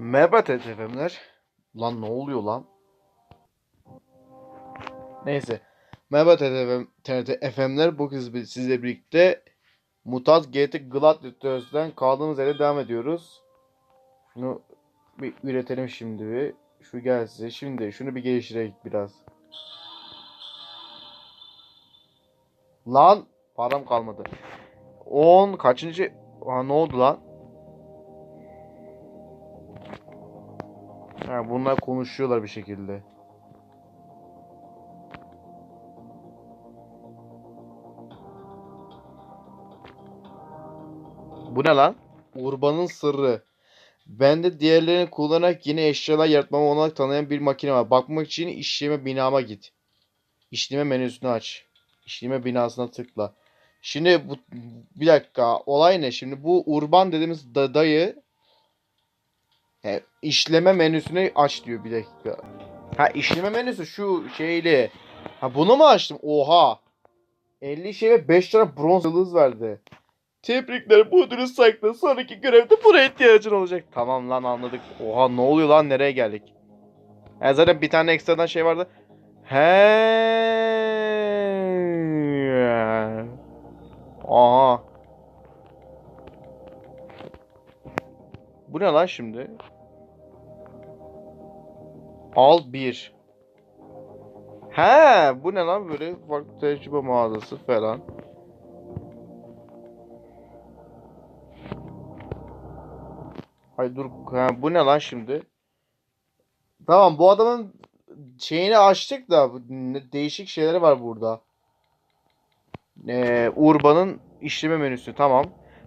Merhaba TTF'mler. Lan ne oluyor lan? Neyse. Merhaba TTFM, TTF'mler. Bu kez sizle birlikte Mutant GT Gladiators'dan kaldığımız yere devam ediyoruz. Şunu bir üretelim şimdi bir. Şu gelsin. Şimdi şunu bir geliştirelim biraz. Lan param kalmadı. 10 kaçıncı? Aa, ne oldu lan? Ha, bunlar konuşuyorlar bir şekilde. Bu ne lan? Urban'ın sırrı. Bende diğerlerini kullanarak yeni eşyalar yaratmama olanak tanıyan bir makine var. Bakmak için işleme binama git. İşleme menüsünü aç. İşleme binasına tıkla. Şimdi bu bir dakika olay ne? Şimdi bu Urban dediğimiz da- dayı He, işleme menüsünü aç diyor bir dakika. Ha işleme menüsü şu şeyli. Ha bunu mu açtım? Oha. 50 şey ve 5 tane bronz yıldız verdi. Tebrikler bu ödülü sakla. Sonraki görevde buraya ihtiyacın olacak. Tamam lan anladık. Oha ne oluyor lan nereye geldik? Ha, zaten bir tane ekstradan şey vardı. He. Aha. Bu ne lan şimdi? Al bir. He, bu ne lan böyle farklı tecrübe mağazası falan. Hay dur, ha, bu ne lan şimdi? Tamam bu adamın şeyini açtık da değişik şeyleri var burada. Ee, Urban'ın işleme menüsü tamam.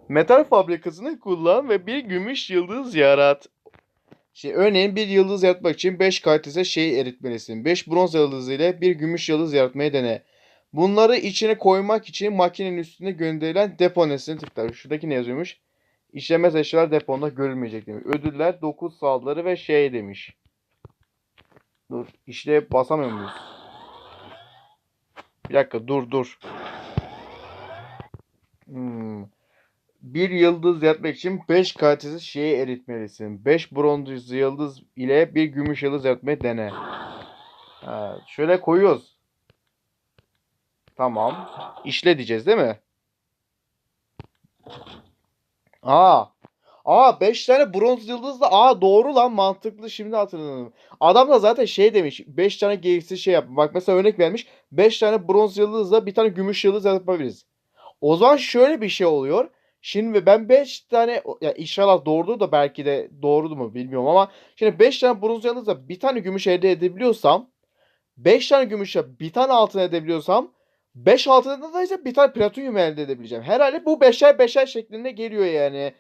Metal fabrikasını kullan ve bir gümüş yıldız yarat. Şey, örneğin bir yıldız yaratmak için 5 kalitese şey eritmelisin. 5 bronz yıldızı ile bir gümüş yıldız yaratmayı dene. Bunları içine koymak için makinenin üstüne gönderilen depo nesnesine tıkla. Şuradaki ne yazıyormuş? İşlemez eşyalar deponda görülmeyecek demiş. Ödüller 9 saldırı ve şey demiş. Dur. İşle basamıyor muyuz? Bir dakika dur dur. Hmm. Bir yıldız yaratmak için 5 kalitesiz şeyi eritmelisin. 5 bronz yıldız ile bir gümüş yıldız yaratmayı dene. Ha, şöyle koyuyoruz. Tamam. İşle diyeceğiz değil mi? Aa. Aa 5 tane bronz yıldız da aa doğru lan mantıklı şimdi hatırladım. Adam da zaten şey demiş 5 tane gereksiz şey yap. Bak mesela örnek vermiş 5 tane bronz yıldızla bir tane gümüş yıldız yapabiliriz. O zaman şöyle bir şey oluyor. Şimdi ben 5 tane ya inşallah doğrudur da belki de doğrudur mu bilmiyorum ama şimdi 5 tane bronz yıldızla bir tane gümüş elde edebiliyorsam 5 tane gümüşle bir tane altın edebiliyorsam 5 altında da ise bir tane platinyum elde edebileceğim. Herhalde bu beşer beşer şeklinde geliyor yani.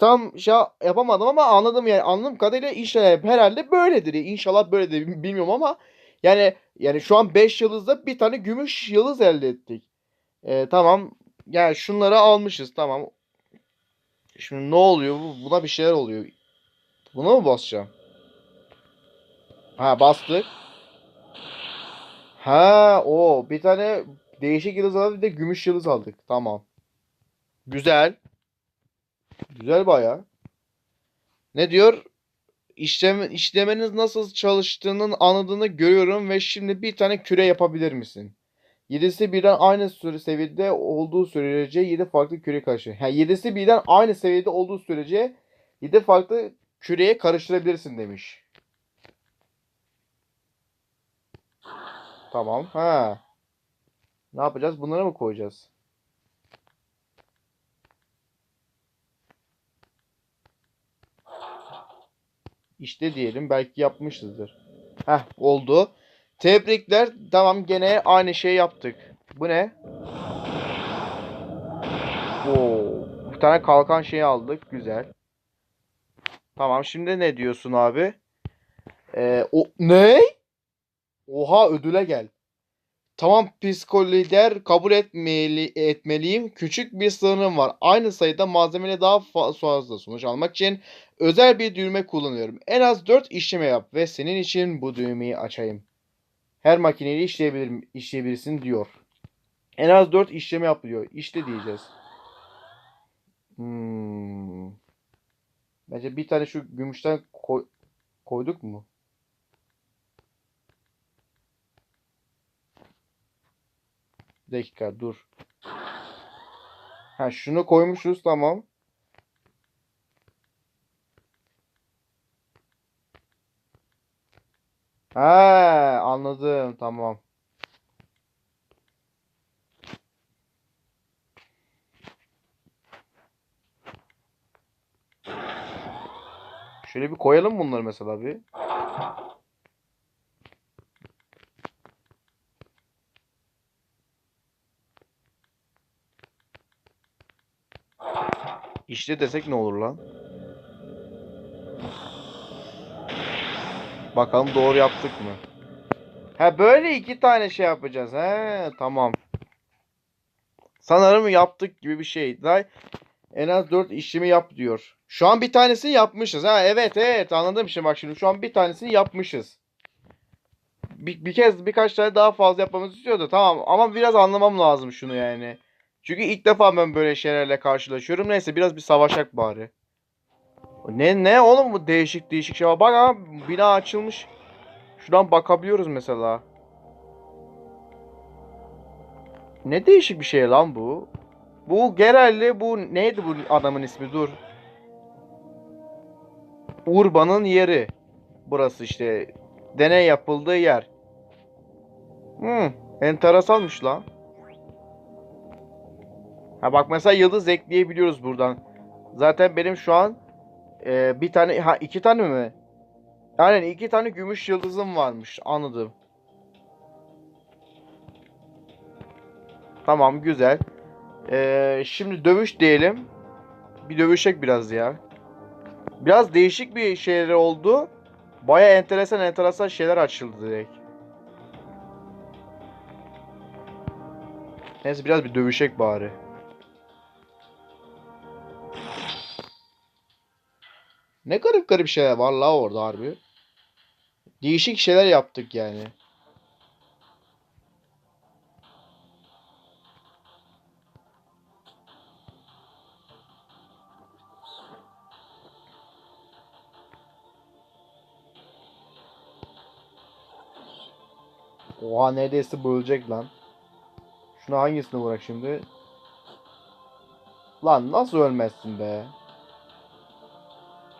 Tam şey yapamadım ama anladım yani anladığım kadarıyla inşallah herhalde böyledir. İnşallah böyledir bilmiyorum ama yani yani şu an 5 yıldızda bir tane gümüş yıldız elde ettik. Ee, tamam yani şunları almışız tamam. Şimdi ne oluyor? Bu- Buna bir şeyler oluyor. Buna mı basacağım? Ha bastık. Ha o bir tane değişik yıldız aldık bir de gümüş yıldız aldık. Tamam. Güzel. Güzel baya. Ne diyor? İşlem, işlemeniz nasıl çalıştığının anladığını görüyorum ve şimdi bir tane küre yapabilir misin? Yedisi birden aynı süre seviyede olduğu sürece 7 farklı küre karşı. Ha, yedisi birden aynı seviyede olduğu sürece 7 farklı küreye karıştırabilirsin demiş. Tamam. Ha. Ne yapacağız? Bunları mı koyacağız? İşte diyelim belki yapmışızdır. Heh oldu. Tebrikler. Tamam gene aynı şey yaptık. Bu ne? Oo, bir tane kalkan şeyi aldık. Güzel. Tamam şimdi ne diyorsun abi? Ee, o ne? Oha ödüle gel. Tamam psikolider kabul etmeli, etmeliyim. Küçük bir sınırım var. Aynı sayıda malzemeyle daha fa- fazla sonuç almak için özel bir düğme kullanıyorum. En az 4 işleme yap ve senin için bu düğmeyi açayım. Her makineyle işleyebilir, işleyebilirsin diyor. En az 4 işleme yap diyor. İşte diyeceğiz. Hmm. Bence bir tane şu gümüşten koy koyduk mu? Bir dakika dur. Ha şunu koymuşuz tamam. Ha anladım tamam. Şöyle bir koyalım bunları mesela bir. İşte desek ne olur lan? Bakalım doğru yaptık mı? Ha böyle iki tane şey yapacağız. He tamam. Sanırım yaptık gibi bir şey. Daha en az 4 işlemi yap diyor. Şu an bir tanesini yapmışız. Ha evet evet anladım şimdi bak şimdi şu an bir tanesini yapmışız. Bir, bir kez birkaç tane daha fazla yapmamızı istiyordu. Tamam ama biraz anlamam lazım şunu yani. Çünkü ilk defa ben böyle şeylerle karşılaşıyorum. Neyse biraz bir savaşak bari. Ne ne oğlum bu değişik değişik şey var. Bak ha bina açılmış. Şuradan bakabiliyoruz mesela. Ne değişik bir şey lan bu. Bu Gerelli bu neydi bu adamın ismi dur. Urban'ın yeri. Burası işte. Deney yapıldığı yer. Hmm, enteresanmış lan. Ha bak mesela yıldız ekleyebiliyoruz buradan. Zaten benim şu an e, bir tane ha iki tane mi? Aynen iki tane gümüş yıldızım varmış. Anladım. Tamam güzel. Ee, şimdi dövüş diyelim. Bir dövüşek biraz ya. Biraz değişik bir şeyler oldu. Baya enteresan enteresan şeyler açıldı direkt. Neyse biraz bir dövüşek bari. Ne garip garip şeyler var la orada harbi. Değişik şeyler yaptık yani. Oha neredeyse bölecek lan. Şuna hangisini bırak şimdi? Lan nasıl ölmezsin be?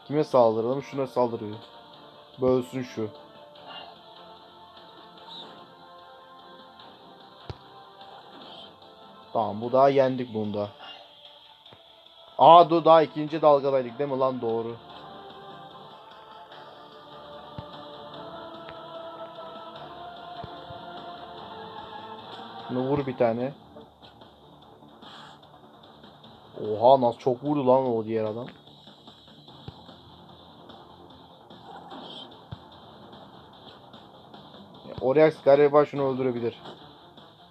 Kime saldıralım? Şuna saldırıyor. Bölsün şu. Tamam bu daha yendik bunda. Aa dur daha ikinci dalgadaydık değil mi lan doğru. Şunu vur bir tane. Oha nasıl çok vurdu lan o diğer adam. Oryx galiba şunu öldürebilir.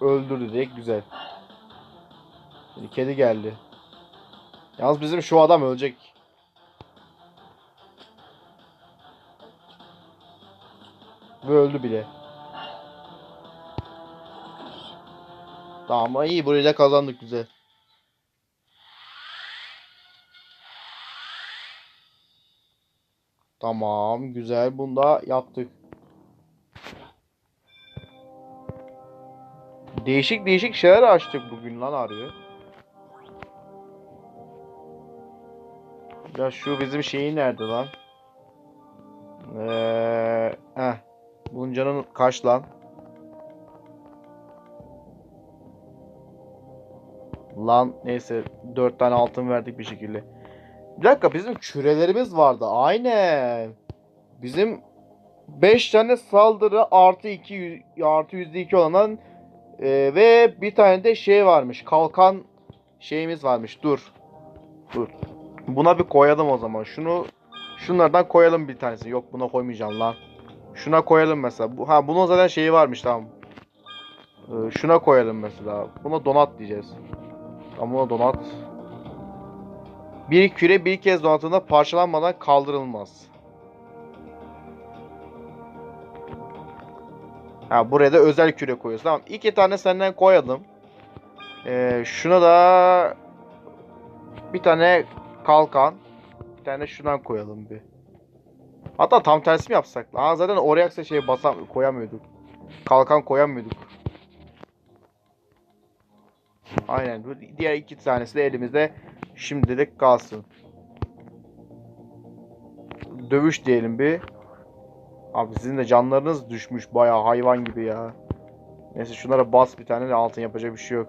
Öldürdü direkt güzel. Şimdi kedi geldi. Yalnız bizim şu adam ölecek. Ve öldü bile. Tamam ama iyi burayı da kazandık güzel. Tamam güzel bunu da yaptık. Değişik değişik şeyler açtık bugün lan arıyor. Ya şu bizim şeyi nerede lan? Eee, heh. Bunun canın kaç lan? Lan neyse 4 tane altın verdik bir şekilde. Bir dakika bizim kürelerimiz vardı. Aynen. Bizim 5 tane saldırı artı 2 artı %2 olan e, ve bir tane de şey varmış. Kalkan şeyimiz varmış. Dur. Dur. Buna bir koyalım o zaman. Şunu şunlardan koyalım bir tanesi. Yok buna koymayacağım lan. Şuna koyalım mesela. Bu, ha bunun zaten şeyi varmış tamam. Ee, şuna koyalım mesela. Buna donat diyeceğiz. Ama buna donat. Bir küre bir kez donatıldığında parçalanmadan kaldırılmaz. Ha buraya da özel küre koyuyoruz. Tamam. iki tane senden koyalım. Ee, şuna da bir tane kalkan. Bir tane şundan koyalım bir. Hatta tam tersi mi yapsak? Aa zaten oraya şey basam koyamıyorduk. Kalkan koyamıyorduk. Aynen. Bu diğer iki tanesi de elimizde şimdilik kalsın. Dövüş diyelim bir. Abi sizin de canlarınız düşmüş bayağı hayvan gibi ya. Neyse şunlara bas bir tane de altın yapacak bir şey yok.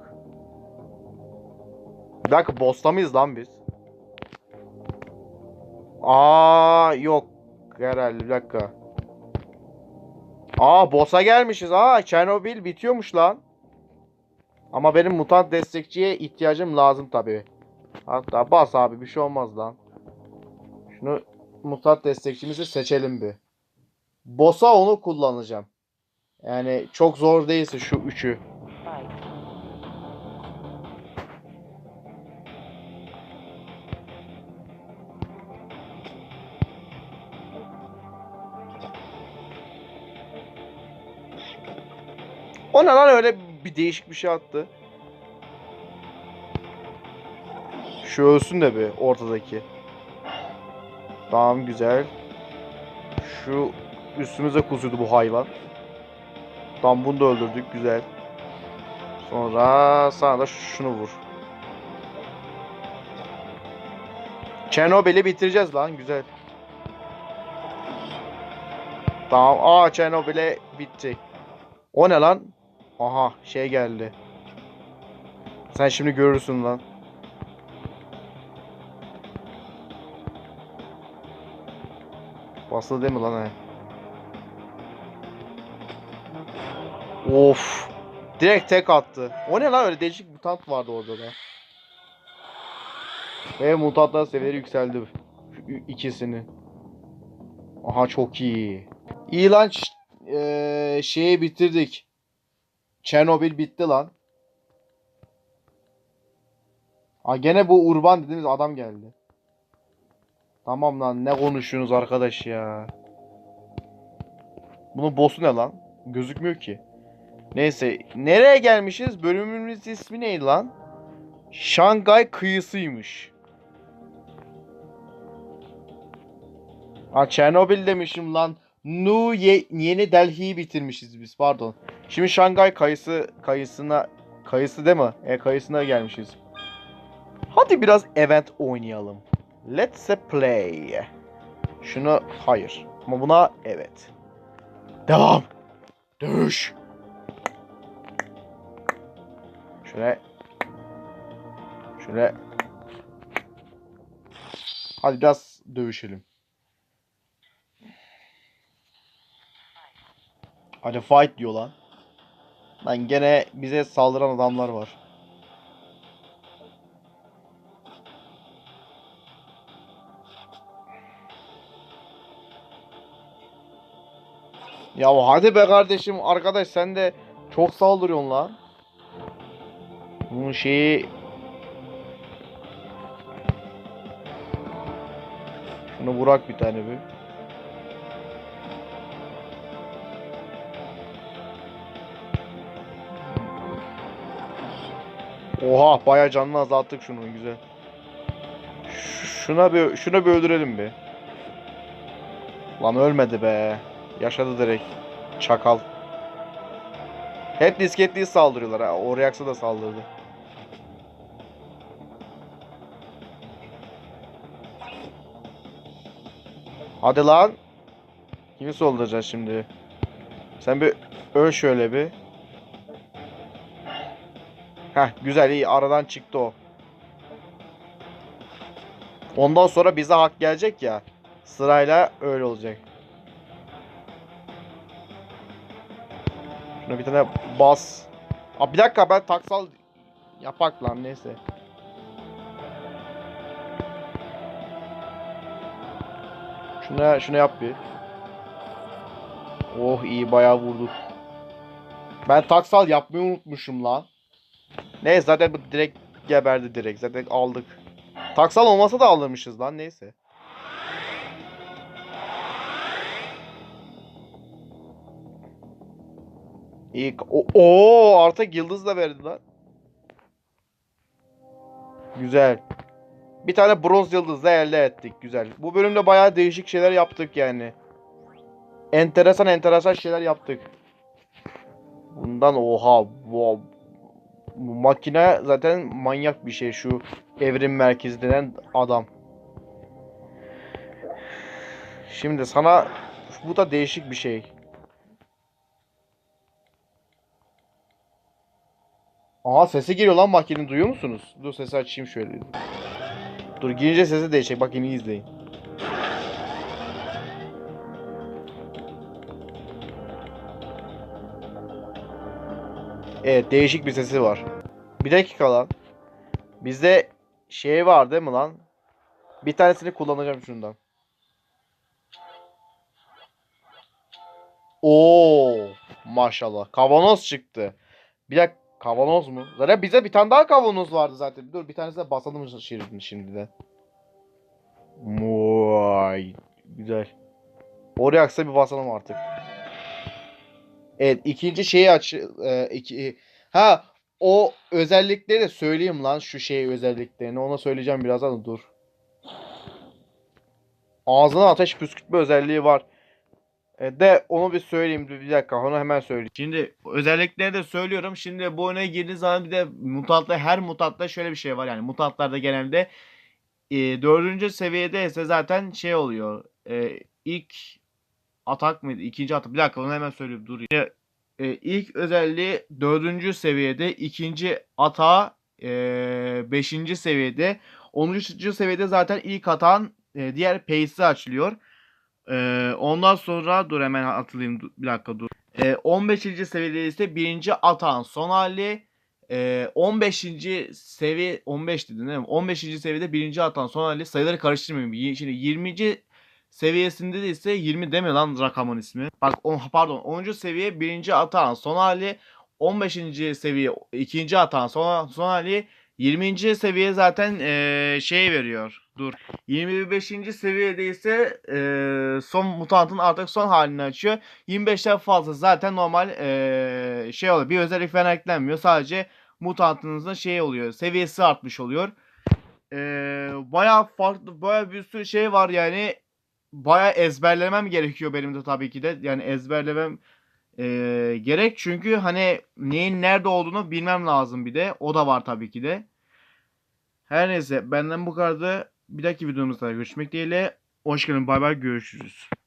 Bir dakika boss'ta mıyız lan biz? Aa yok. Herhalde bir dakika. Aa boss'a gelmişiz. Aa Chernobyl bitiyormuş lan. Ama benim mutant destekçiye ihtiyacım lazım tabii. Hatta bas abi bir şey olmaz lan. Şunu mutant destekçimizi seçelim bir. Boss'a onu kullanacağım. Yani çok zor değilse şu üçü. O ne lan öyle bir değişik bir şey attı. Şu ölsün de bir ortadaki. Tamam güzel. Şu üstümüze kusuyordu bu hayvan. Tam bunu da öldürdük güzel. Sonra sana da şunu vur. Çernobyl'i bitireceğiz lan güzel. Tamam. Aa Çernobyl'e bitti. O ne lan? Aha şey geldi. Sen şimdi görürsün lan. Basılı değil mi lan he? Of. Direkt tek attı. O ne lan öyle değişik mutant vardı orada da. Ve mutantlar seviyeleri yükseldi. İkisini. Aha çok iyi. İyi lan eee, şeyi bitirdik. Çernobil bitti lan. Ha gene bu Urban dediğimiz adam geldi. Tamam lan ne konuşuyorsunuz arkadaş ya. Bunun boss'u ne lan? Gözükmüyor ki. Neyse nereye gelmişiz? Bölümümüz ismi neydi lan? Şangay kıyısıymış. Ha Çernobil demişim lan. Nu Ye- Yeni Delhi'yi bitirmişiz biz pardon. Şimdi Şangay kayısı kayısına kayısı değil mi? E kayısına gelmişiz. Hadi biraz event oynayalım. Let's play. Şunu hayır. Ama buna evet. Devam. Dövüş. Şöyle. Şöyle. Hadi biraz dövüşelim. Hadi fight diyor lan. Lan gene bize saldıran adamlar var. Ya hadi be kardeşim arkadaş sen de çok saldırıyorsun lan. Bunun şeyi Şunu vurak bir tane bir. Oha bayağı canını azalttık şunu güzel. Şuna bir şuna bir öldürelim bir. Lan ölmedi be. Yaşadı direkt. Çakal. Hep disketliyi saldırıyorlar ha. Oriax'a da saldırdı. Hadi lan. Kimi solduracağız şimdi? Sen bir öl şöyle bir. Heh güzel iyi aradan çıktı o. Ondan sonra bize hak gelecek ya. Sırayla öyle olacak. Şuna bir tane bas. Aa, bir dakika ben taksal yapak lan neyse. Şuna şuna yap bir. Oh iyi bayağı vurduk. Ben taksal yapmayı unutmuşum lan. Neyse zaten bu direkt geberdi direkt. Zaten aldık. Taksal olmasa da alırmışız lan neyse. İyi. Oo, artık yıldız da verdi lan. Güzel. Bir tane bronz yıldız da elde ettik. Güzel. Bu bölümde bayağı değişik şeyler yaptık yani. Enteresan enteresan şeyler yaptık. Bundan oha bu makine zaten manyak bir şey şu evrim merkezi denen adam. Şimdi sana bu da değişik bir şey. Aa sesi geliyor lan makinenin duyuyor musunuz? Dur sesi açayım şöyle. Dur girince sesi değişecek bak yine izleyin. Evet değişik bir sesi var. Bir dakika lan. Bizde şey var değil mi lan? Bir tanesini kullanacağım şundan. Oo maşallah. Kavanoz çıktı. Bir dakika kavanoz mu? Zaten bize bir tane daha kavanoz vardı zaten. Dur bir tanesine basalım şimdi şimdi de. Vay güzel. Oraya aksa bir basalım artık. Evet ikinci şeyi aç e, iki ha o özellikleri de söyleyeyim lan şu şey özelliklerini ona söyleyeceğim birazdan da dur. Ağzına ateş püskürtme özelliği var. E, de onu bir söyleyeyim bir dakika onu hemen söyleyeyim. Şimdi özellikleri de söylüyorum. Şimdi bu oyuna girdiğiniz zaman bir de mutatta her mutatta şöyle bir şey var yani mutatlarda genelde e, dördüncü seviyede ise zaten şey oluyor. E, ilk atak mıydı? İkinci atak. Bir dakika onu hemen söyleyeyim. Dur. E, ilk özelliği dördüncü seviyede. ikinci ata e, beşinci seviyede. onuncu seviyede zaten ilk atan e, diğer pace'i açılıyor. E, ondan sonra dur hemen hatırlayayım. Bir dakika dur. E, 15. seviyede ise birinci atan son hali. E, 15. seviye 15 dedin değil mi? 15. seviyede birinci atan son hali sayıları karıştırmayayım. Şimdi 20 seviyesinde de ise 20 deme lan rakamın ismi. Bak on, pardon 10. seviye birinci atan son hali 15. seviye ikinci atan son, son hali 20. seviye zaten eee, şey veriyor. Dur. 25. seviyede ise eee, son mutantın artık son halini açıyor. 25'ten fazla zaten normal eee, şey oluyor. Bir özellik falan eklenmiyor. Sadece mutantınızın şey oluyor. Seviyesi artmış oluyor. Eee bayağı farklı, bayağı bir sürü şey var yani bayağı ezberlemem gerekiyor benim de tabii ki de. Yani ezberlemem eee, gerek çünkü hani neyin nerede olduğunu bilmem lazım bir de. O da var tabii ki de. Her neyse benden bu kadardı. Bir dahaki videomuzda görüşmek dileğiyle. Hoşçakalın bay bay görüşürüz.